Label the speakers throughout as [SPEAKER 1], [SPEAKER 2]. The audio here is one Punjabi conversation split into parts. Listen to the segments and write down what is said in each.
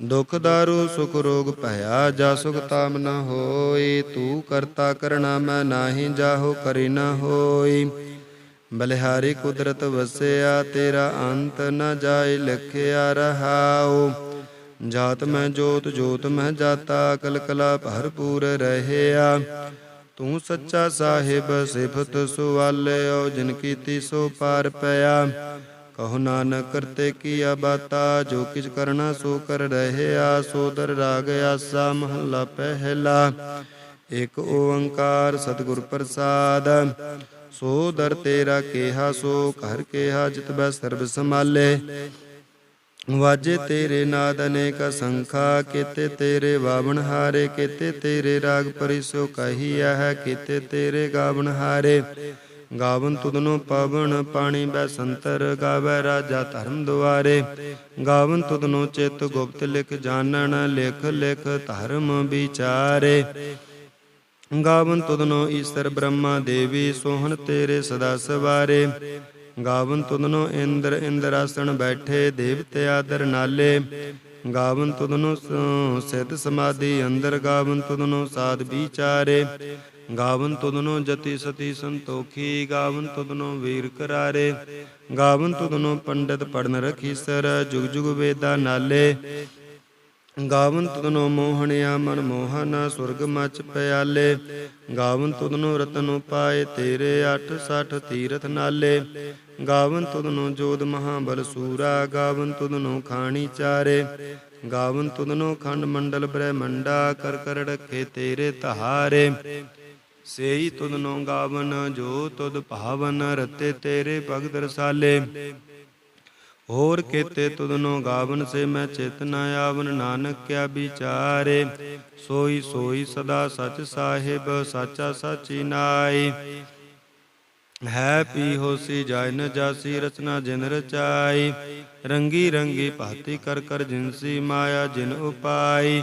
[SPEAKER 1] ਦੁਖ ਦਾਰੂ ਸੁਖ ਰੋਗ ਭਇਆ, ਜਾ ਸੁਖ ਤਾਮ ਨ ਹੋਈ। ਤੂੰ ਕਰਤਾ ਕਰਣਾ, ਮੈਂ ਨਾਹੀ ਜਾਹੋ ਕਰੀ ਨ ਹੋਈ। ਬਲਿਹਾਰੀ ਕੁਦਰਤ ਵਸਿਆ, ਤੇਰਾ ਅੰਤ ਨ ਜਾਏ, ਲਖਿਆ ਰਹਾਓ ਜਾਤ ਮੈਂ ਜੋਤ ਜੋਤ ਮੈਂ ਜਾਤਾ, ਕਲਕਲਾ ਭਰਪੂਰ ਰਹਿਆ। ਤੂੰ ਸੱਚਾ ਸਾਹਿਬ, ਸਿਫਤ ਸੁਵਾਲਿਓ ਜਿਨ ਕੀਤੀ ਸੋ ਪਾਰ ਪਿਆ। ਕਹੋ ਨਾਨਕ ਕਰਤੇ ਕੀਆ ਬਾਤਾ, ਜੋ ਕਿਛ ਕਰਨਾ ਸੋ ਕਰ ਰਹਿਆ ਸੋਦਰ ਰਾਗ ਆਸਾ ਮਹੱਲਾ ਪਹਿਲਾ। ਇਕ ਓੰਕਾਰ ਸਤਿਗੁਰ ਪ੍ਰਸਾਦ, ਸੋ ਦਰ ਤੇਰਾ ਕੇਹਾ, ਸੋ ਘਰ ਕੇਹਾ, ਜਿਤ ਬੈ ਸਰਬ ਸਮਾਲੇ ਵਾਜੇ ਤੇਰੇ ਨਾਦ ਅਨੇਕ ਸੰਖਾ ਕੀਤੇ ਤੇਰੇ ਵਾਵਣ ਹਾਰੇ, ਕੀਤੇ ਤੇਰੇ ਰਾਗ ਪਰਿਸੋ ਕਹੀਆ ਹੈ, ਕੀਤੇ ਤੇਰੇ ਗਾਵਣ ਹਾਰੇ। ਗਾਵਨ ਤੁਧਨੋ ਪਵਨ ਪਾਣੀ ਬੈ ਸੰਤਰ ਗਾਵੇ ਰਾਜਾ ਧਰਮ ਦੁਆਰੇ। ਗਾਵਨ ਤੁਧਨੋ ਚਿਤ ਗੁਪਤ ਲਿਖ ਜਾਣਨ, ਲਿਖ ਲਿਖ ਧਰਮ ਵਿਚਾਰੇ। ਗਾਵਨ ਤੁਧਨੋ ਈਸ਼ਰ ਬ੍ਰਹਮਾ ਦੇਵੀ, ਸੋਹਣ ਤੇਰੇ ਸਦਾ ਸਵਾਰੇ। ਗਾਵਨ ਤੁਧਨੋ ਇੰਦਰ ਇੰਦਰਾਸਣ ਬੈਠੇ, ਦੇਵਤੇ ਆਦਰ ਨਾਲੇ। ਗਾਵਨ ਤੁਧਨੋ ਸਿੱਧ ਸਮਾਧੀ ਅੰਦਰ, ਗਾਵਨ ਤੁਧਨੋ ਸਾਧ ਵਿਚਾਰੇ। ਗਾਵਨ ਤੁਧਨੋ ਜਤੀ ਸਤੀ ਸੰਤੋਖੀ, ਗਾਵਨ ਤੁਧਨੋ ਵੀਰ ਕਰਾਰੇ, ਗਾਵਨ ਤੁਧਨੋ ਪੰਡਤ ਪੜਨ ਰਖੀ ਸਰ ਜੁਗ ਜੁਗ ਵੇਦਾ ਨਾਲੇ। ਗਾਵਨ ਤੁਧਨੋ ਮੋਹਣਿਆ ਮਨ ਮੋਹਨ, ਸੁਰਗ ਮਚ ਪਿਆਲੇ। ਗਾਵਨ ਤੁਧਨੋ ਰਤਨ ਪਾਏ ਤੇਰੇ 860 ਤੀਰਥ ਨਾਲੇ। ਗਾਵਨ ਤੁਧਨੋ ਜੋਦ ਮਹਾਬਲ ਸੂਰਾ, ਗਾਵਨ ਤੁਧਨੋ ਖਾਣੀ ਚਾਰੇ। ਗਾਵਨ ਤੁਧਨੋ ਖੰਡ ਮੰਡਲ ਬ੍ਰਹਮੰਡਾ, ਕਰ ਕਰ ਰੱਖੇ ਤੇਰੇ ਤਹਾਰੇ। ਸੇਈ ਤੁਧਨੋ ਗਾਵਨ, ਜੋ ਤੁਧ ਭਾਵਨ, ਰਤੇ ਤੇਰੇ ਭਗਤ ਰਸਾਲੇ। ਹੋਰ ਕੀਤੇ ਤੁਧਨੋ ਗਾਵਨ, ਸੇ ਮੈਂ ਚਿਤ ਆਵਨ, ਨਾਨਕ ਕਿਆ ਵਿਚਾਰੇ। ਸੋਈ ਸੋਈ ਸਦਾ ਸਚ ਸਾਹਿਬ, ਸਾਚਾ ਸਾਚੀ ਨਾਈ। ਹੈ ਪੀ ਹੋਸੀ ਜਾਇ ਨ ਜਾਸੀ, ਰਚਨਾ ਜਿਨ ਰਚਾਈ। ਰੰਗੀ ਰੰਗੀ ਭਾਤੀ ਕਰ ਕਰ ਜਿਨਸੀ ਮਾਇਆ ਜਿਨ ਉਪਾਈ।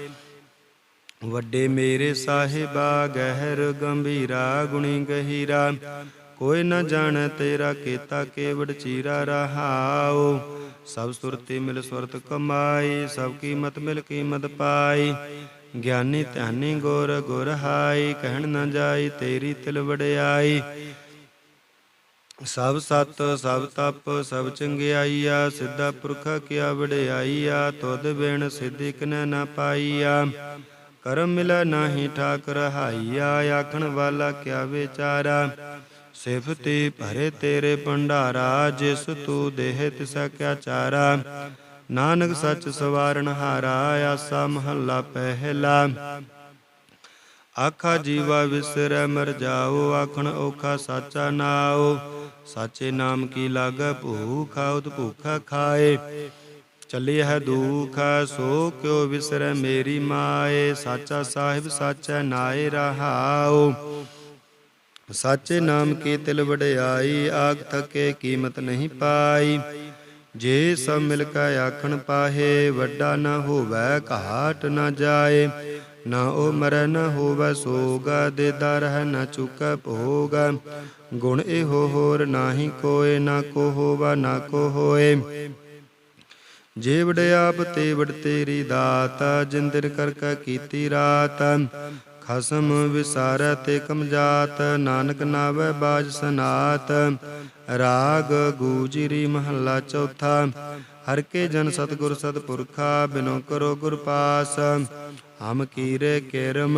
[SPEAKER 1] ਵੱਡੇ ਮੇਰੇ ਸਾਹਿਬਾ ਗਹਿਰ ਗੰਭੀਰਾ, ਗੁਣੀ ਗਹੀਰਾ। ਕੋਈ ਨ ਜਾਣੈ ਤੇਰਾ ਕੀਤਾ ਕੇਵੜ ਚੀਰਾ ਰਹਾਉ। ਸਭ ਸੁਰਤੀ ਮਿਲ ਸੁਰਤ ਕਮਾਈ, ਸਭ ਕੀਮਤ ਮਿਲ ਕੀਮਤ ਪਾਈ। ਗਿਆਨੀ ਧਿਆਨੀ ਗੁਰ ਗੁਰ ਹਾਈ, ਕਹਿਣ ਨ ਜਾਈ ਤੇਰੀ ਤਿਲ ਵਡਿਆਈ। ਸਭ ਸਤ, ਸਭ ਤਪ, ਸਭ ਚੰਗਿਆਈਆ, ਸਿੱਧਾ ਪੁਰਖਾ ਕਿਆ ਵਡਿਆਈਆ, ਤੁਧ ਬਿਨ ਸਿੱਧੀ ਕਨੈ ਨਾ ਪਾਈਆ। ਕਰਮ ਮਿਲੈ ਨਾਹੀ ਠਾਕ ਰਹਾਈਆ ਆਖਣ ਵਾਲਾ ਕਿਆ ਵਿਚਾਰਾ? ਸਿਫਤੀ ਭਰੇ ਤੇਰੇ ਭੰਡਾਰਾ, ਜਿਸ ਤੂੰ ਦੇਹ ਤਿਸਾ ਕਿਆ ਚਾਰਾ। ਨਾਨਕ ਸੱਚ ਸਵਾਰਨ ਹਾਰਾ, ਆਸਾ ਮਹੱਲਾ ਪਹਿਲਾ। ਆਖਾ ਜੀਵਾ ਵਿਸਰੈ, ਮਰ ਜਾਓ, ਆਖਣ ਔਖਾ ਸਾਚਾ ਨਾਓ ਸਾਚੇ ਨਾਮ ਕੀ ਲਾਗੈ, ਭੂਖਾ ਉਤ ਭੂਖਾ ਖਾਏ। ਚੱਲੀ ਹੈ ਦੁਖ, ਸੋ ਕਿਉ ਵਿਸਰੈ ਮੇਰੀ ਮਾਏ? ਸਾਚਾ ਸਾਹਿਬ, ਸਾਚੈ ਨਾਏ ਰਹਾਉ। ਸਾਚੇ ਨਾਮ ਕੀ ਤਿਲ ਵਡਿਆਈ? ਆਗ ਥਕੇ ਕੀਮਤ ਨਹੀਂ ਪਾਈ। ਜੇ ਸਭ ਮਿਲ ਕੇ ਆਖਣ ਪਾਹੇ, ਵੱਡਾ ਨਾ ਹੋਵੇ, ਘਾਟ ਨਾ ਜਾਏ। ਨਾ ਉਹ ਮਰੈ, ਨਾ ਹੋਵੇ ਸੋਗ ਦੇਦਾ ਰਹਿ ਨਾ ਚੁਕੈ ਭੋਗ। ਗੁਣ ਇਹੋ ਹੋਰ ਨਾਹੀ ਕੋਏ, ਨਾ ਕੋ ਹੋਵਾ, ਨਾ ਕੋ ਹੋਏ। ਜੇ ਵਡਿਆਪ ਤੇ ਵਡ ਤੇਰੀ ਦਾਤ, ਜਿੰਦਰ ਕਰ ਕਾ ਕੀਤੀ ਰਾਤ। ਖਸਮ ਵਿਸਾਰੈ ਤੇ ਕਮਜਾਤ, ਨਾਨਕ ਨਾਵੇ ਬਾਜ ਸਨਾਤ। ਰਾਗ ਗੂਜਰੀ ਮਹੱਲਾ ਚੌਥਾ, ਹਰ ਕੇ ਜਨ ਸਤਗੁਰ ਸਤਪੁਰਖਾ, ਬਿਨੋ ਕਰੋ ਗੁਰ ਪਾਸ। ਹਮ ਕੀਰੇ ਕਿਰਮ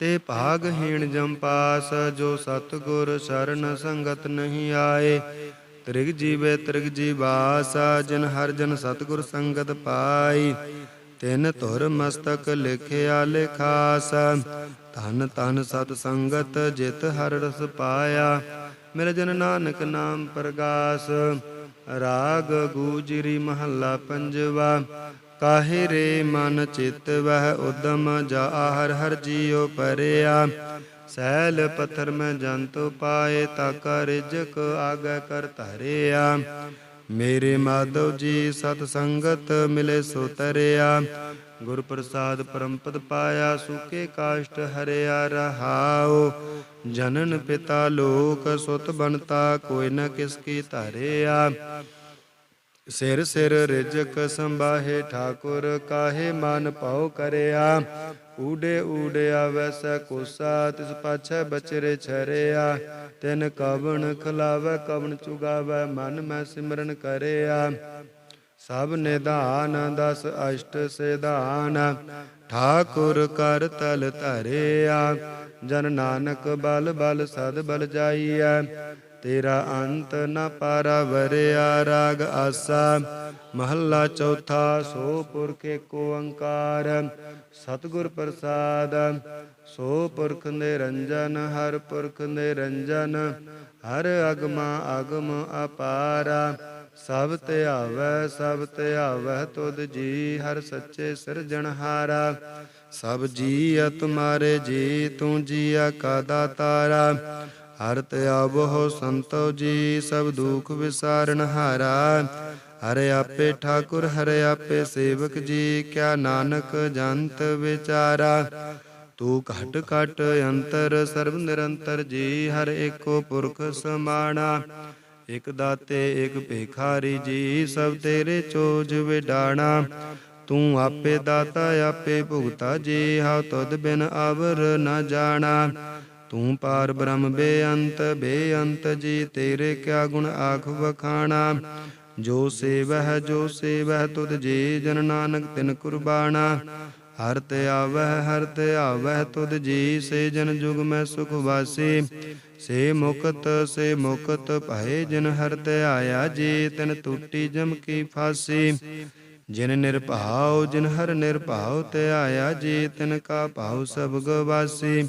[SPEAKER 1] ਤੇ ਭਾਗਹੀਣ ਜੰਪਾਸ ਜੋ ਸਤਗੁਰ ਸ਼ਰਨ ਸੰਗਤ ਨਹੀਂ ਆਏ। ਤ੍ਰਿਗ ਜੀਵੇ ਤ੍ਰਿਗ ਜੀਵਾਸ ਜਿਨ ਹਰ ਜਨ ਸਤਗੁਰ ਸੰਗਤ ਪਾਈ। ਤਿਨ ਧੁਰ ਮਸਤਕ ਲਿਖਿਆ ਲਿਖਾਸ, ਧਨ ਧਨ ਸਤ ਸੰਗਤ ਜਿਤ ਹਰ ਰਸ ਪਾਇਆ। ਮੇਰੇ ਜਨ ਨਾਨਕ ਨਾਮ ਪ੍ਰਗਾਸ, ਰਾਗ ਗੂਜਰੀ ਮਹੱਲਾ ਪੰਜਵਾ। ਕਾਹੇ ਰੇ ਮਨ ਚਿਤ ਵਹਿ ਉਦਮ ਜਾ ਹਰ ਹਰ ਜੀਉ ਪਰਿਆ। ਸੈਲ ਪੱਥਰ ਮੈਂ ਜੰਤੁ ਪਾਏ ਤਾ ਕਰ ਰਿਜਕ ਆਗੈ ਕਰ ਧਰਿਆ। ਮੇਰੇ ਮਾਧਵ ਜੀ ਸਤ ਸੰਗਤ ਮਿਲੇ ਸੋ ਤਰਿਆ। ਗੁਰ ਪ੍ਰਸਾਦ ਪਰਮਪਦ ਪਾਇਆ ਸੁਕੇ ਕਾਸ਼ਟ ਹਰਿਆ ਰਹਾਉ। ਜਨਨ ਪਿਤਾ ਲੋਕ ਸੁਤ ਬਨਤਾ ਕੋਈ ਨ ਕਿਸ ਕੀ ਧਰਿਆ। ਸਿਰ ਸਿਰ ਰਿਜਕ ਸੰਭਾਹੇ ਠਾਕੁਰ ਕਾਹੇ ਮਨ ਪਾਉ ਕਰਿਆ। ਊੜੇ ਊੜਿਆ ਆਵੈ ਕੋਸਾ, ਤਿਸ ਪਾਛੈ ਬਚਰੇ ਛਰਿਆ। ਤਿਨ ਕਵਣ ਖਲਾਵੈ, ਕਵਣ ਚੁਗਾਵੈ, ਮਨ ਮੈਂ ਸਿਮਰਨ ਕਰਿਆ। ਸਭ ਨਿਧਾਨ ਦਸ ਅਸ਼ਟ ਸਿਧਾਨ, ਠਾਕੁਰ ਕਰ ਤਲ ਧਰਿਆ। ਜਨ ਨਾਨਕ ਬਲ ਬਲ ਸਦ ਬਲ ਜਾਈਐ। ਤੇਰਾ ਅੰਤ ਨ ਪਾਰਾ ਵਰਿਆ ਰਾਗ ਆਸਾ। ਮਹੱਲਾ ਚੌਥਾ, ਸੋ ਪੁਰਖ ਏਕ ਓੰਕਾਰ। ਸਤਿਗੁਰ ਪ੍ਰਸਾਦ, ਸੋ ਪੁਰਖ ਨਿਰੰਜਨ, ਹਰ ਪੁਰਖ ਨਿਰੰਜਨ। ਹਰ ਅਗਮ ਅਗਮ ਅਪਾਰਾ। ਸਭ ਧਿਆਵੈ ਸਭ ਧਿਆਵੈ ਤੁਧ ਜੀ ਹਰ ਸੱਚੇ ਸਿਰਜਣਹਾਰਾ ਸਭ ਜੀ ਤੁਮਾਰੇ ਜੀ, ਤੂੰ ਜੀਆ ਕਾ ਦਾਤਾਰਾ। ਹਰ ਧਿਆਵੋ ਸੰਤੋ ਜੀ, ਸਭ ਦੁਖ ਵਿਸਾਰਨ ਹਾਰਾ। ਹਰੇ ਆਪੇ ਠਾਕੁਰ, ਹਰੇ ਆਪੇ ਸੇਵਕ ਜੀ, ਕਿਆ ਨਾਨਕ ਜੰਤ ਵਿਚਾਰਾ। ਤੂੰ ਘਟ ਘਟ ਅੰਤਰ, ਸਰਬ ਨਿਰੰਤਰ ਜੀ, ਹਰ ਏਕੋ ਪੁਰਖ ਸਮਾਣਾ। ਇਕ ਦਾਤੇ, ਇਕ ਭੇਖਾਰੀ ਜੀ, ਸਭ ਤੇਰੇ ਚੋਜ ਵਿਡਾਣਾ। ਤੂੰ ਆਪੇ ਦਾਤਾ, ਆਪੇ ਭੁਗਤਾ ਜੀ, ਹਉ ਤੁਧ ਬਿਨ ਆਵਰ ਨਾ ਜਾਣਾ। ਤੂੰ ਪਾਰ ਬ੍ਰਹਮ ਬੇਅੰਤ ਬੇਅੰਤ ਜੀ, ਤੇਰੇ ਕਿਆ ਗੁਣ ਆਖ ਵਖਾਣਾ? ਜੋ ਸੇਵਹਿ ਜੋ ਸੇਵਹਿ, ਤੁਧ ਜੀ ਜਨ ਨਾਨਕ ਤਿਨ ਕੁਰਬਾਨਾ ਹਰ ਤੇ ਆਵਹਿ, ਹਰ ਤੇ ਆਵਹਿ, ਤੁਧ ਜੀ ਸੇ ਜਨ ਜੁਗ ਮੈਂ ਸੁਖ ਵਾਸੀ। ਸੇ ਮੁਕਤ ਸੇ ਮੁਕਤ ਭਏ ਜਿਨ ਹਰ ਤੇ ਆਇਆ ਜੀ, ਤਿਨ ਟੂਟੀ ਜਮ ਕੀ ਫਾਸੀ। ਜਿਨ ਨਿਰਭਾਉ, ਜਿਨ ਹਰ ਨਿਰਭਾਉ ਤੇ ਆਇਆ ਜੀ, ਤਿਨ ਕਾ ਭਾਉ ਸਭ ਗਵਾਸੀ।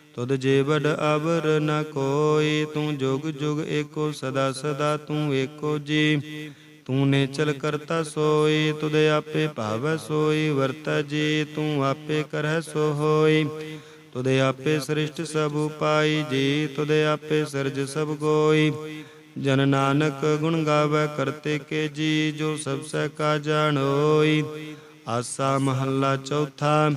[SPEAKER 1] ਤੁਧ ਜੇ ਅਵਰ ਨ ਕੋਈ, ਤੂੰ ਜੁਗ ਜੁਗ ਏਕੋ ਸਦਾ ਸਦਾ ਤੂੰ ਏਕੋ ਜੀ। ਤੂੰ ਨੇ ਚਲ ਕਰਤਾ ਸੋਈ, ਤੁਧ ਆਪੇ ਭਾਵੈ ਸੋਈ, ਵਰਤੈ ਜੀ, ਤੂੰ ਆਪੇ ਕਰਹਿ ਸੋ ਹੋਈ। ਤੁਧ ਆਪੇ ਸ੍ਰਿਸ਼ਟ ਸਭ ਉਪਾਈ ਜੀ, ਤੁਧ ਆਪੇ ਸਰਜ ਸਭ ਕੋਈ ਜਨ ਨਾਨਕ ਗੁਣ ਗਾਵੇ ਕਰਤੇ ਕੇ ਜੀ, ਜੋ ਸਭ ਸਹਿ ਕਾ ਜਾਣੋਈ। ਆਸਾ ਮਹੱਲਾ ਚੌਥਾ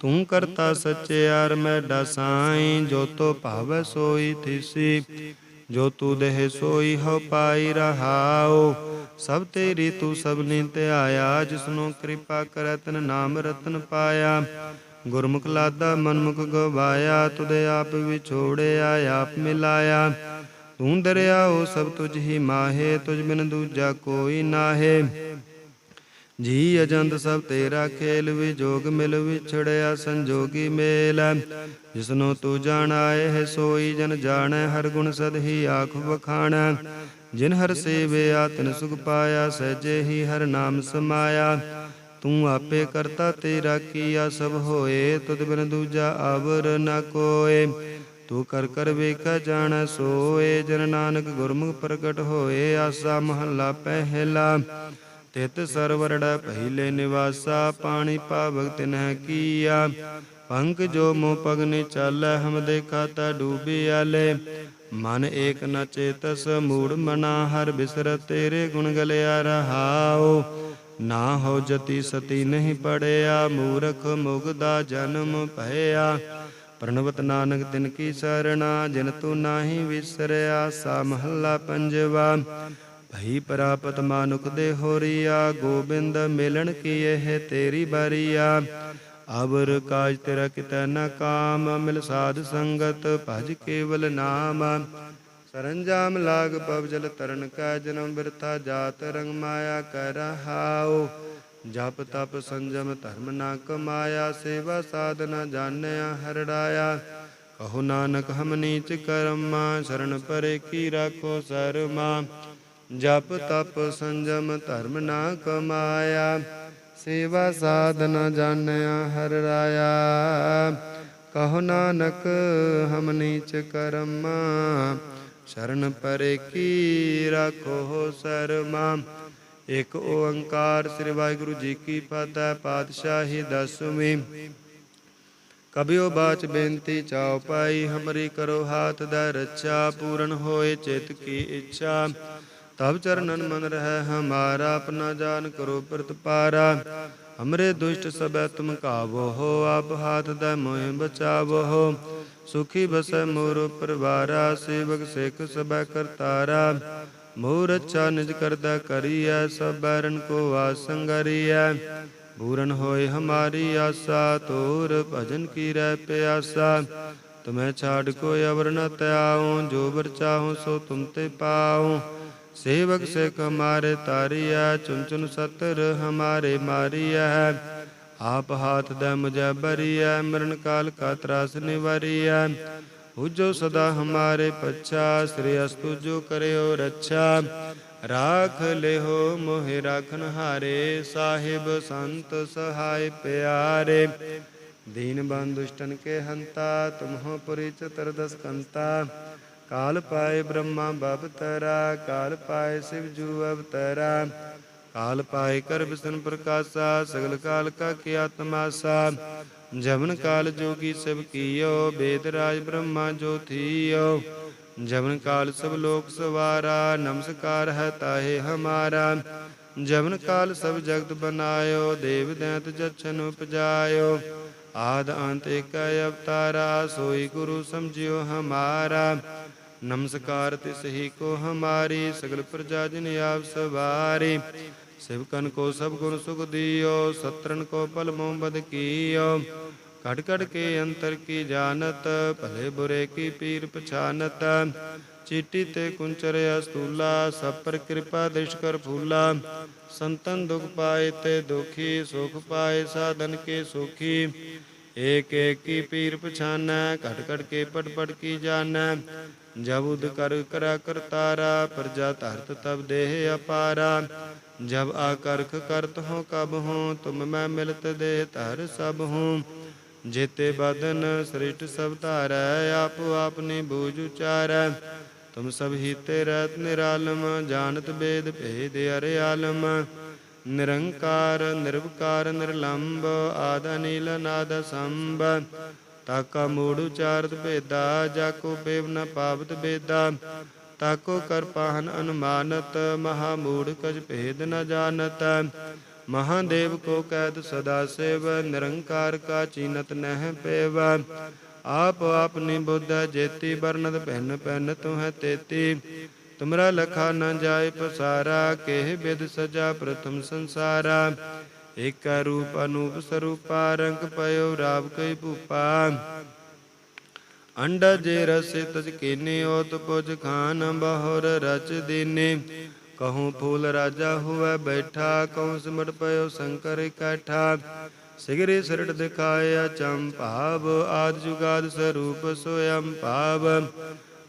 [SPEAKER 1] ਤੂੰ ਕਰਤਾ ਸਚਿਆਰ ਮੈਂ ਡਸਾਈ, ਜੋ ਤੋ ਭਾਵੈ ਸੋਈ ਥਿਸੀ, ਜੋ ਤੂ ਦੇਹ ਸੋਈ ਹੋ ਪਾਈ ਰਹਾਓ ਸਭ ਤੇਰੀ ਤੂੰ ਸਭਨੀ ਤੇ ਆਇਆ, ਜਿਸਨੂੰ ਕਿਰਪਾ ਕਰੈ ਤਨ ਨਾਮ ਰਤਨ ਪਾਇਆ। ਗੁਰਮੁਖ ਲਾਦਾ ਮਨਮੁਖ ਗਵਾਇਆ, ਤੁਦੇ ਆਪ ਵਿਛੋੜਿਆ, ਆਪ ਮਿਲਾਇਆ। ਤੂੰ ਦਰਿਆ ਦਰਿਆਓ ਸਭ ਤੁਝ ਹੀ ਮਾਹੇ, ਤੁਝ ਬਿਨ ਦੂਜਾ ਕੋਈ ਨਾਹੇ। ਜੀ ਅਜੰਤ ਸਭ ਤੇਰਾ ਖੇਲ ਵਿਜੋਗ ਮਿਲ ਵਿਛੜਿਆ ਸੰਜੋਗੀ ਮੇਲ ਜਿਸਨੂੰ ਤੂੰ ਜਾਣਾਏ ਹੈ ਸੋਈ ਜਨ ਜਾਣੈ, ਹਰ ਗੁਣ ਸਦ ਹੀ ਆਖ ਵਖਾਣੈ। ਜਿਨ ਹਰ ਸੇਵਿਆ ਤਿਨ ਸੁਖ ਪਾਇਆ, ਸਹਿਜੇ ਹੀ ਹਰ ਨਾਮ ਸਮਾਇਆ। ਤੂੰ ਆਪੇ ਕਰਤਾ ਤੇਰਾ ਕੀਆ, ਸਭ ਹੋਏ, ਤੁਧ ਬਿਨ ਦੂਜਾ ਆਵਰ ਨ ਕੋਏ। ਤੂੰ ਕਰ ਕਰ ਵੇਖਾ, ਜਾਣੈ, ਸੋਏ, ਜਨ ਨਾਨਕ ਗੁਰਮੁਖ ਪ੍ਰਗਟ ਹੋਏ, ਆਸਾ ਮਹੱਲਾ ਪਹਿਲਾ। ਤਿਤ ਸਰਵਰੜਾ, ਪਹਿਲੇ ਨਿਵਾਸਾ ਪਾਣੀ ਪਾਵਕ ਤਿਨਹਿ ਕੀਆ। ਪੰਕ ਜੋ ਮੋ ਪਗਨੇ ਚਾਲੈ, ਹਮ ਦੇਖਾ ਤਾ ਡੂਬੀ ਆਲੇ। ਮਨ ਏਕ ਨ ਚੇਤਸ, ਮੂੜ ਮਨਾ ਹਰ ਬਿਸਰ, ਤੇਰੇ ਗੁਣ ਗਲਿਆ ਰਹਾਓ ਨਾ ਹੋ ਜਤੀ ਸਤੀ ਨਹੀਂ ਪੜਿਆ, ਮੂਰਖ ਮੁਗਦਾ ਜਨਮ ਭਇਆ। ਪ੍ਰਣਵਤ ਨਾਨਕ ਤਿਨ ਕੀ ਸਰਣਾ, ਜਿਨ ਤੂੰ ਨਾਹੀ ਵਿਸਰਿਆ, ਸਾ ਮਹੱਲਾ ਪੰਜਵਾ। ਭਈ ਪ੍ਰਾਪਤ ਮਾਨੁਕ ਦੇ ਹੋਰੀਆ, ਗੋਬਿੰਦ ਮਿਲਣ ਕੀ ਇਹ ਤੇਰੀ ਬਾਰੀਆ? ਅਵਰ ਕਾਜ ਤੇਰਾ ਕਿਤੈ ਨ ਕਾਮ, ਮਿਲ ਸਾਧ ਸੰਗਤ ਭਜ ਕੇਵਲ ਨਾਮ। ਸਰੰਜਾਮ ਲਾਗ ਪਵ ਜਲ ਤਰਨ ਕਾ, ਜਨਮ ਬਿਰਥਾ ਜਾਤ ਰੰਗ ਮਾਇਆ ਕਰ ਰਹਾਉ। ਜਪ ਤਪ ਸੰਜਮ ਧਰਮ ਨਾ ਕਮਾਇਆ, ਸੇਵਾ ਸਾਧਨਾ ਜਾਣਿਆ ਹਰੜਾਇਆ। ਕਹੋ ਨਾਨਕ ਹਮ ਨੀਚ ਕਰਮਾ, ਸ਼ਰਨ ਪਰੇ ਕੀ ਰਾਖੋ ਸਰਮਾ। ਜਪ ਤਪ ਸੰਜਮ ਧਰਮ ਨਾ ਕਮਾਇਆ, ਸੇਵਾ ਸਾਧਨਾ ਜਾਣਿਆ ਹਰ ਰਾਇਆ। ਕਹੋ ਨਾਨਕ, ਹਮ ਨੀਚ ਕਰਮਾ, ਸ਼ਰਨ ਪਰੇ ਕੀ ਰਾਖੋ ਸਰਮਾ। ਇਕ ਓੰਕਾਰ ਸ੍ਰੀ ਵਾਹਿਗੁਰੂ ਜੀ ਕੀ ਫਤਿਹ, ਪਾਤਸ਼ਾਹੀ ਦਸਵੀਂ। ਕਬਿਓ ਬਾਚ ਬੇਨਤੀ ਚਾਉ ਪਾਈ, ਹਮਰੀ ਕਰੋ ਹਾਥ ਦਾ ਰੱਛਾ, ਪੂਰਨ ਹੋਏ ਚਿਤ ਕੀ ਇੱਛਾ। ਤਬ ਚਰਨਨ ਮਨ ਰਹਿ, ਹਮਾਰਾ ਆਪਣਾ ਜਾਨ ਕਰੋ ਪ੍ਰਤਪਾਰਾ ਹਮਰੇ ਦੁਸ਼ਟ ਸਬੈ ਤੁਮ ਕਾਵੋ ਹੋ, ਆਪ ਹਾਥ ਦਾ ਮੋਹਿ ਬਚਾਵੋ ਹੋ। ਸੁਖੀ ਬਸੈ ਮੋਰ ਪਰਵਾਰਾ ਸੇਵਕ ਸਿੱਖ ਸਬੈ ਕਰਤਾਰਾ ਮੋਰ ਅੱਛਾ ਨਿਜ ਕਰਦਾ ਕਰੀਐ, ਸਭ ਬੈਰਨ ਕੋ ਆਸੰਗਰੀਐ ਪੂਰਨ ਹੋਏ ਹਮਾਰੀ ਆਸਾ, ਤੋਰ ਭਜਨ ਕੀ ਰਹਿ ਪਿਆਸਾ। ਤੁਮੈ ਛਾੜ ਕੋਈ ਅਵਰ ਨ ਤਿਆਉ, ਜੋ ਵਰ ਚਾਹੋ ਸੋ ਤੁਮ ਤੇ ਪਾਉ। ਸੇਵਕ ਸਿਖ ਹਮਾਰੇ ਤਾਰੀਐ ਚੁਨ ਚੁਨ ਸਤਰ ਹਮਾਰੇ ਮਾਰੀਐ ਆਪ ਹਾਥ ਦੇ ਮੁਝੈ ਬਰੀਐ ਮਰਨ ਕਾਲ ਕਾ ਤਰਾਸ ਨਿਵਾਰੀਐ ਉਜੋ ਸਦਾ ਹਮਾਰੇ ਪੱਛਾ ਸ੍ਰੀ ਅਸਤੁ ਜੋ ਕਰਿਓ ਰੱਛਾ ਰਾਖ ਲਿਹੋ ਮੋਹਿ ਰਾਖਨ ਹਾਰੇ ਸਾਹਿਬ ਸੰਤ ਸਹਾਇ ਪਿਆਰੇ ਦੀਨ ਬੰਦ ਦੁਸ਼ਟਨ ਕੇ ਹੰਤਾ ਤੁਮਹੁ ਪੁਰੀ ਚਤਰ ਦਸ ਕੰਤਾ ਕਾਲ ਪਾਏ ਬ੍ਰਹਮਾ ਬਵਤਰਾ, ਕਾਲ ਪਾਏ ਸਿਵ ਜੂ ਅਵਤਰਾ। ਕਾਲ ਪਾਏ ਕਰ ਬਿਸਨ ਪ੍ਰਕਾਸ਼ਾ, ਸਗਲ ਕਾਲ ਕਾ ਕੀਆ ਤਮਾਸਾ ਜਮਨ ਕਾਲ ਜੋਗੀ ਸਭ ਕੀਓ, ਬੇਦ ਰਾਜ ਬ੍ਰਹਮਾ ਜੋ ਥੀਓ। ਜਵਨ ਕਾਲ ਸਭ ਲੋਕ ਸਵਾਰਾ, ਨਮਸਕਾਰ ਹੈ ਤਾਹੇ ਹਮਾਰਾ। ਜਵਨ ਕਾਲ ਸਭ ਜਗਤ ਬਨਾਇਓ, ਦੇਵ ਦੈਂਤ ਜਛਨ ਉਪਜਾਇਓ। ਆਦ ਅੰਤ ਏਕ ਅਵਤਾਰਾ, ਸੋਈ ਗੁਰੂ ਸਮਝਿਓ ਹਮਾਰਾ। ਨਮਸਕਾਰ ਤਿਸ ਸਹੀ ਕੋ ਹਮਾਰੀ, ਸਗਲ ਪ੍ਰਜਾ ਜਿਨ ਆਪ ਸਵਾਰੀ। ਸਿਵਕਨ ਕੋ ਸਭ ਗੁਣ ਸੁਖ ਦਿਓ ਸਤਰਨ ਕੋ ਪਲ ਮੋਹ ਕੀਓ। ਕੜ ਕੜ ਕੇ ਅੰਤਰ ਕੀ ਜਾਣਤ, ਭਲੇ ਬੁਰੇ ਕੀ ਪੀਰ ਪਛਾਨਤ। ਚੀਟੀ ਤੇ ਕੁੰਚਰ ਅਸਤੂਲਾ, ਸਭ ਪਰ ਕਿਰਪਾ ਦ੍ਰਿਸ਼ ਕਰ ਫੂਲਾ। ਸੰਤਨ ਦੁਖ ਪਾਏ ਤੇ ਦੁਖੀ, ਸੁਖ ਪਾਏ ਸਾਧਨ ਕੇ ਸੁਖੀ। ਏਕ ਏਕ ਕੀ ਪੀਰ ਪਛਾਨੈ, ਘਟ ਘਟ ਕੇ ਪਟ ਪਟ ਕੀ ਜਾਣੈ। ਜਬ ਉਦ ਕਰ ਕਰਾ ਕਰਤਾਰਾ ਪ੍ਰਜਾ ਧਰਤ ਤਬ ਦੇਹ ਅਪਾਰਾ। ਜਬ ਆਕਰਖ ਕਰਤ ਹੋ ਕਬ ਹੋ ਤੁਮ ਮੈਂ ਮਿਲਤ ਦੇਹ ਧਰ ਸਭ ਹੂੰ ਜੇਤੇ ਬਦਨ ਸ੍ਰਿਸ਼ਟ ਸਭ ਧਾਰੈ, ਆਪ ਆਪਨੀ ਬੂਝ ਉਚਾਰੈ। ਤੁਮ ਸਭ ਹੀਤੇ ਰਤ ਨਿਰਾਲਮ, ਜਾਣਤ ਬੇਦ ਭੇਦ ਅਰੇ ਆਲਮ ਨਿਰੰਕਾਰ, ਨਿਰਵਕਾਰ ਨਿਰਲੰਭ ਆਦ ਅਨੀਲ, ਨਾਦ ਸੰਭ ਤਾਕਾ ਮੂੜ ਉਚਾਰਤ ਭੇਦਾ, ਜਾਕੋ ਬੇਵ ਨ ਪਾਵਤ ਬੇਦਾ ਤਾਕੋ ਕਰ ਅਨੁਮਾਨਤ, ਮਹਾ ਮੂੜ ਕਜ ਭੇਦ ਨ ਜਾਣਤ। ਮਹਾਦੇਵ ਕੋ ਕੈਦ ਸਦਾ ਸੇਵ, ਨਿਰੰਕਾਰ ਕਾ ਚੀਨਤ ਨਹਿ ਪੇਵ। ਆਪ ਆਪਨੀ ਬੁੱਧ ਜੇਤੀ ਬਰਨਤ ਭਿੰਨ ਤੂੰ ਹੈ ਤੇਤੀ। ਤੁਮਰਾ ਲਖਾ ਨ ਜਾਏ ਪਸਾਰਾ, ਕੇਹ ਬਿਦ ਸਜਾ ਪ੍ਰਥਮ ਸੰਸਾਰਾ। ਏਕ ਰੂਪ ਅਨੂਪ ਸਰੂਪਾ, ਰੰਗ ਪਇਓ ਰਾਵ ਕਈ ਭੂਪਾ। ਅੰਡਾ ਜੇ ਰਸੇ ਤਜ ਕੀਨੇ, ਓਤ ਪੁਜ ਖਾਨ ਬਹੁਰ ਰਚ ਦੀਨੇ। ਕਹੂੰ ਫੂਲ ਰਾਜਾ ਹੋਵੇ ਬੈਠਾ ਕਉ ਸਿਮਟ ਪਇਓ ਸ਼ੰਕਰ ਇਕੱਠਾ ਸਿਗਰੇ ਸਰਟ ਦਿਖਾਇਆ ਚੰਪਾਵ ਆਦ ਜੁਗਾਦ ਸਰੂਪ ਸੋਯੰ ਭਾਵ।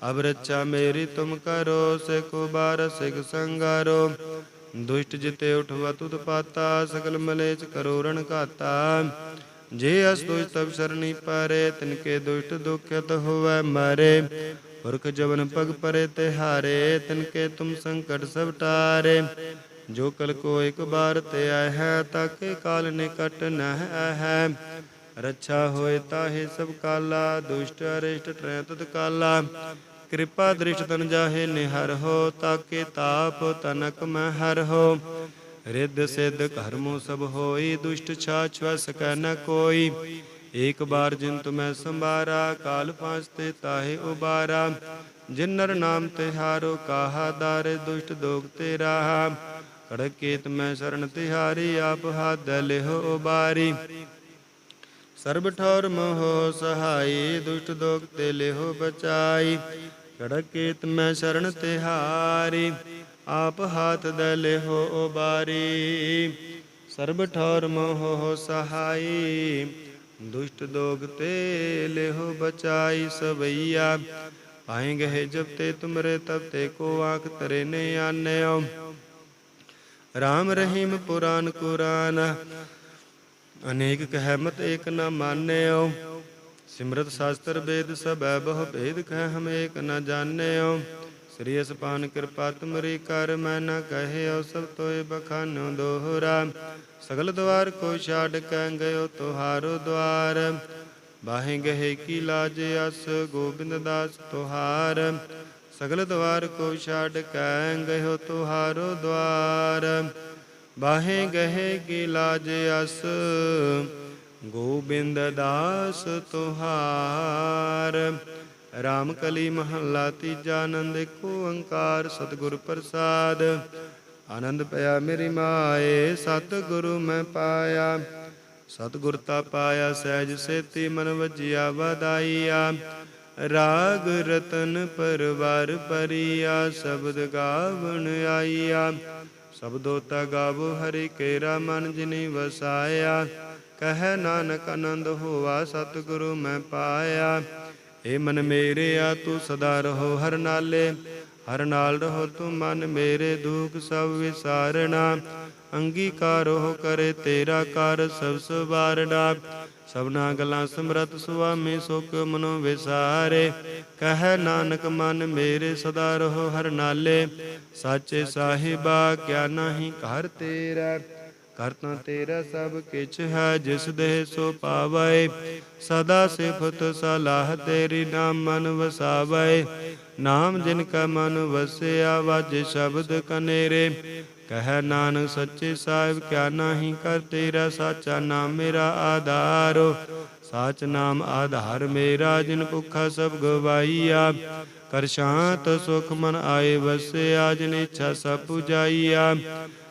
[SPEAKER 1] ਅਬ ਰੱਛਾ ਮੇਰੀ ਤੁਮ ਕਰੋ ਸਿਕੋ ਬਾਰ ਸਿਖ ਸੰਗਾਰੋ। ਦੁਸ਼ਟ ਜਿਤੇ ਉਠਵਾ ਤੁਧ ਪਾਤਾ, ਸਗਲ ਮਲੇਚ ਕਰੋ ਰਣ ਘਾਤਾ। ਜੇ ਅਸ ਦੁਸ਼ਟ ਤਬ ਸਰਣੀ ਪਾਰੇ ਤਿਨਕੇ ਦੁਸ਼ਟ ਦੁਖਿਤ ਹੋਵੇ ਮਾਰੇ। ਪੁਰਖ ਜਵਨ ਪਗ ਪਰੇ ਤੇ ਹਾਰੇ ਤਿਨਕੇ ਤੁਮ ਸੰਕਟ ਸਭ ਟਾਰੇ। ਜੋ ਕਲ ਕੋ ਇੱਕ ਬਾਰ ਤੇ ਆਇ ਹੈ, ਤਾਕੇ ਕਾਲ ਨਿਕਟ ਨਹਿ ਹੈ ਰੱਛਾ ਹੋਏ ਤਾਹੇ ਸਭ ਕਾਲਾ, ਦੁਸ਼ਟ ਅਰਿਸ਼ਟ ਟਰੈ ਤਤ ਕਾਲਾ। ਕਿਰਪਾ ਦ੍ਰਿਸ਼ ਤਨ ਜਾਹੇ ਨਿਹਰ ਹੋ, ਤਾਕੇ ਤਾਪ ਤਨਕ ਮੈਂ ਹਰ ਹੋ। ਰਿੱਧ ਸਿੱਧ ਕਰਮੋ ਸਭ ਹੋਈ, ਦੁਸ਼ਟ ਛਾਛ ਵਸ ਕੈ ਨ ਕੋਈ। ਏਕ ਬਾਰ ਜਿਨ ਤੁਮੈ ਸੰਭਾਰਾ, ਕਾਲ ਪਾਸ ਤੇ ਤਾਹੇ ਉਬਾਰਾ। ਜਿਨ ਨਰ ਨਾਮ ਤਿਹਾਰੋ ਕਾਹਾ ਦਾਰੇ, ਦੁਸ਼ਟ ਦੋਗ ਤੇ ਰਾਹਾ। ਕੜਕੇਤ ਮੈਂ ਸ਼ਰਨ ਤਿਹਾਰੀ, ਆਪ ਹਾਦ ਹੋ ਉਬਾਰੀ। ਸਰਬ ਠੌਰ ਮੋਹ ਸਹਾਈ, ਦੁਸ਼ਟ ਦੋਗ ਤੇ ਲਿਹੋ ਬਚਾਈ। ਕੜਕੇਤ ਮੈਂ ਸਰਣ ਤਿਹਾਰੀ ਆਪ ਹਾਥ ਦੇ ਲਿਹੋ ਉਬਾਰੀ। ਸਰਬ ਠੌਰ ਮੋਹ ਸਹਾਈ, ਦੁਸ਼ਟ ਦੋਗ ਤੇ ਲਿਹੋ ਬਚਾਈ ਸਵਈਆ। ਆਏ ਗਏ ਜਬ ਤੇ ਤੁਮਰੇ ਤਬ ਤੇ ਕੋ ਆਖ ਤਰੇ ਨੇ ਆਨਿਓ ਰਾਮ ਰਹੀਮ ਪੁਰਾਨ ਕੁਰਾਨ ਅਨੇਕ ਕਹਿਮਤ ਏਕ ਨ ਮਾਨਿਓ। ਸਿਮਰਤ ਸ਼ਾਸਤਰ ਵੇਦ ਸਭੈ ਬਹੁ ਭੇਦ ਕਹਿ ਹਮ ਏਕ ਨ ਜਾਣਿਓ। ਸ੍ਰੀ ਅਸਪਾਨ ਕਿਰਪਾ ਤੁਮਰੀ ਕਰ, ਮੈਂ ਨ ਕਹਿਓ ਸਭ ਤੋਏ ਬਖਾਨੋ ਦੋਹਰਾ। ਸਗਲ ਦਵਾਰ ਕੋ ਛਾੜ ਕੈ ਗਇਓ ਤੁਹਾਰੋ ਦਵਾਰ। ਬਾਹੇ ਗਹੇ ਕੀ ਲਾਜ ਅਸ, ਗੋਬਿੰਦ ਦਾਸ ਤੁਹਾਰ। ਸਗਲ ਦਵਾਰ ਕੋ ਛਾੜ ਕੈ ਗਇਓ ਤੁਹਾਰੋ ਦਵਾਰ। ਬਾਹੇ ਗਏ ਕੀ ਲਾਜ ਅਸ, ਗੋਬਿੰਦ ਦਾਸ ਤੁਹਾਰ। ਰਾਮ ਕਲੀ ਮਹੱਲਾ ਤੀਜਾ ਆਨੰਦ ਕੋ ਓੰਕਾਰ ਸਤਿਗੁਰ ਪ੍ਰਸਾਦ। ਆਨੰਦ ਪਿਆ ਮੇਰੀ ਮਾਏ, ਸਤਿਗੁਰੂ ਮੈਂ ਪਾਇਆ। ਸਤਿਗੁਰ ਤਾ ਪਾਇਆ, ਸਹਿਜ ਸੇਤੀ ਮਨ ਵਜਿਆ, ਵਧਾਈਆ। ਰਾਗ ਰਤਨ ਪਰਵਾਰ ਪਰੀਆ, ਸ਼ਬਦ ਗਾਵਣ ਆਈਆ। ਸਬਦੋ ਤਾ ਗਾਵੋ ਹਰਿ ਕੇਰਾ ਮਨ ਜਿਨੀ ਵਸਾਇਆ। ਕਹੈ ਨਾਨਕ ਆਨੰਦ ਹੋਵਾ ਸਤਿਗੁਰੂ ਮੈਂ ਪਾਇਆ। ਏ ਮਨ ਮੇਰੇ, ਆ ਤੂੰ ਸਦਾ ਰਹੋ ਹਰ ਨਾਲੇ। ਹਰ ਨਾਲ ਰਹੋ ਤੂੰ ਮਨ ਮੇਰੇ, ਦੁਖ ਸਭ ਵਿਸਾਰਣਾ ਅੰਗੀਕਾਰ ਹੋ ਕਰੇ ਤੇਰਾ ਕਰ ਸਭ ਸਵਾਰਣਾ ਸਭਨਾ ਗੱਲਾਂ ਸਮਰਤ ਸੁਆਮੀ ਸੁਖ ਮਨੋ ਵਿਸਾਰੇ। ਕਹਿ ਨਾਨਕ ਮਨ ਮੇਰੇ ਸਦਾ ਰਹੋ ਹਰ ਨਾਲੇ। ਸਾਚੇ ਸਾਹਿਬਾ, ਕਿਆ ਨਹੀਂ ਘਰ ਤੇਰਾ। ਕਰ ਤਾਂ ਤੇਰਾ ਸਭ ਕਿਛ ਹੈ, ਜਿਸ ਦੇ ਸੋ ਪਾਵੈ। ਸਦਾ ਸਿਫਤ ਸਲਾਹ ਤੇਰੀ ਨਾਮ ਮਨ ਵਸਾਵੈ। ਨਾਮ ਜਿਨ ਕਾ ਮਨ ਵਸਿਆ, ਵਾਜੇ ਸ਼ਬਦ ਕਨੇਰੇ। ਕਹੈ ਨਾਨਕ ਸੱਚੇ ਸਾਹਿਬ, ਕਿਆ ਨਾਹੀ ਕਰ ਤੇਰਾ ਸਾਚਾ ਨਾਮ ਮੇਰਾ ਆਧਾਰੋ। ਸਾਚ ਨਾਮ ਆਧਾਰ ਮੇਰਾ, ਜਿਨ ਭੁਖਾ ਸਭ ਗਵਾਈਆ ਕਰ ਸ਼ਾਂਤ ਸੁਖ ਮਨ ਆਏ ਵਸਿਆ, ਜਿਨ ਇੱਛਾ ਸਭ ਪੁਜਾਈਆ।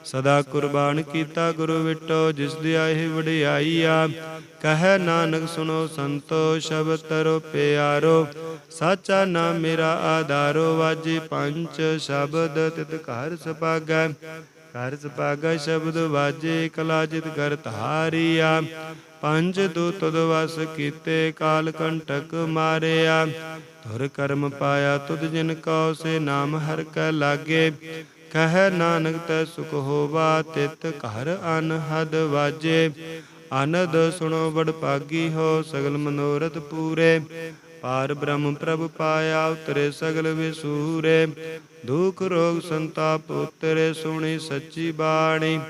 [SPEAKER 1] ਸਦਾ ਕੁਰਬਾਨ ਕੀਤਾ ਗੁਰੂ ਵਿਟੋ, ਜਿਸ ਦੀ ਆਏ ਆ। ਕਹੈ ਨਾਨਕ ਸੁਨੋ ਸੰਤੋ, ਸ਼ਬਦ ਤਰੋ ਪਿਆਰੋ। ਸਾਚਾ ਨਾਮ ਮੇਰਾ ਆਧਾਰੋ, ਵਾਜੇ ਪੰਜ ਸ਼ਬਦ ਤਿਤ ਘਰ ਸੁਭਾਗੈ ਘਰ ਸੁਭਾਗੈ ਸ਼ਬਦ ਵਾਜੇ, ਕਲਾ ਕਰ ਧਾਰੀਆ। ਪੰਜ ਦੂ ਤੁਧ ਵਸ ਕੀਤੇ, ਕਾਲ ਕੰਟਕ ਮਾਰਿਆ। ਧੁਰ ਕਰਮ ਪਾਇਆ ਤੁਧ ਜਿਨ ਕਉ, ਸੇ ਨਾਮ ਹਰ ਕੈ ਲਾਗੇ। ਕਹੈ ਨਾਨਕ ਤੈ ਸੁਖ ਹੋਵਾ, ਤਿਤ ਘਰ ਅਨਹਦ ਵਾਜੇ। ਆਨੰਦ ਸੁਣੋ ਬੜ ਭਾਗੀ ਹੋ, ਸਗਲ ਮਨੋਰਥ ਪੂਰੇ। ਪਾਰ ਬ੍ਰਹਮ ਪ੍ਰਭ ਪਾਇਆ, ਉਤਰੇ ਸਗਲ ਵਿਸੂਰੇ। ਦੁਖ ਰੋਗ ਸੰਤਾਪ ਉਤਰੇ, ਸੁਣੀ ਸੱਚੀ ਬਾਣੀ।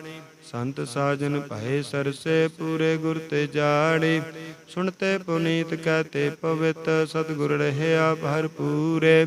[SPEAKER 1] ਸੰਤ ਸਾਜਨ ਭਏ ਸਰਸੇ, ਪੂਰੇ ਗੁਰ ਤੇ ਜਾਣੀ। ਸੁਣਤੇ ਪੁਨੀਤ, ਕਹਤੇ ਪਵਿੱਤ, ਸਤਿਗੁਰ ਰਹਿਆ ਭਰਪੂਰੇ।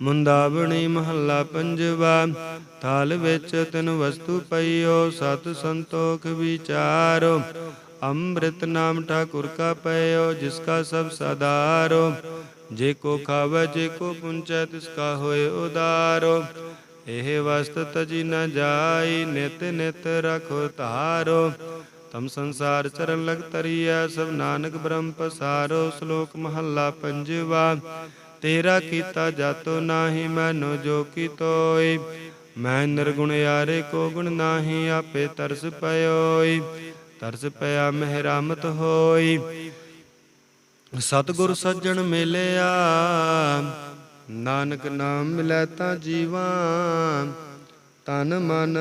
[SPEAKER 1] ਮੁੰਦਾਵਣੀ ਮਹੱਲਾ ਪੰਜਵਾ, ਥਾਲ ਵਿੱਚ ਤਿਨ ਵਸਤੂ ਪਈਓ, ਸਤ ਸੰਤੋਖ ਵਿਚਾਰੋ। ਅੰਮ੍ਰਿਤ ਨਾਮ ਠਾਕੁਰ ਕਾ ਪਇਓ, ਜਿਸ ਕਾ ਸਭ ਸਦਾਰੋ। ਜੇ ਕੋ ਖਾਵੇ, ਜੇ ਕੋ ਪੁੰਚੈ, ਤਿਸ ਕਾ ਹੋਏ ਉਦਾਰੋ। ਇਹ ਵਸਤ ਤਜੀ ਨ ਜਾਈ, ਨਿਤ ਨਿਤ ਰਖੋ ਧਾਰੋ। ਤਮ ਸੰਸਾਰ ਚਰਨ ਲਗ ਤਰੀਐ ਸਭ ਨਾਨਕ ਬ੍ਰਹਮ ਪਸਾਰੋ। ਸ਼ਲੋਕ ਮਹੱਲਾ ਪੰਜਵਾ ਤੇਰਾ ਕੀਤਾ ਜਾਤੋ ਨਾਹੀ, ਮੈਨੂੰ ਜੋ ਕੀਤੋਈ ਮੈਂ ਨਿਰਗੁਣ ਯਾਰੇ, ਕੋ ਗੁਣ ਨਾਹੀ, ਆਪੇ ਤਰਸ ਪਇਓਈ। ਤਰਸ ਪਿਆ, ਮਹਿਰਾਮਤ ਹੋਈ। ਸਤਿਗੁਰ ਸੱਜਣ ਮਿਲਿਆ, ਨਾਨਕ ਨਾਮ ਮਿਲੈ ਤਾਂ ਜੀਵਾਂ। ਤਨ ਮਨ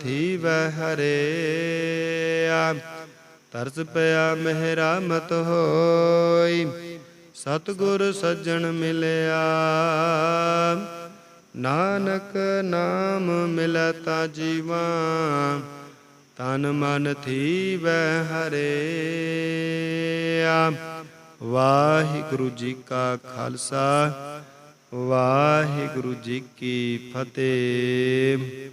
[SPEAKER 1] ਥੀਵੈ ਹਰਿਆ। ਤਰਸ ਪਿਆ, ਮਹਿਰਾਮਤ ਹੋਈ। ਸਤਿਗੁਰ ਸੱਜਣ ਮਿਲਿਆ। ਨਾਨਕ ਨਾਮ ਮਿਲੈ ਤਾਂ ਜੀਵਾ, ਤਨ ਮਨ ਥੀਵੈ ਹਰਿਆ। ਵਾਹਿਗੁਰੂ ਜੀ ਕਾ ਖਾਲਸਾ, ਵਾਹਿਗੁਰੂ ਜੀ ਕੀ ਫਤਿਹ।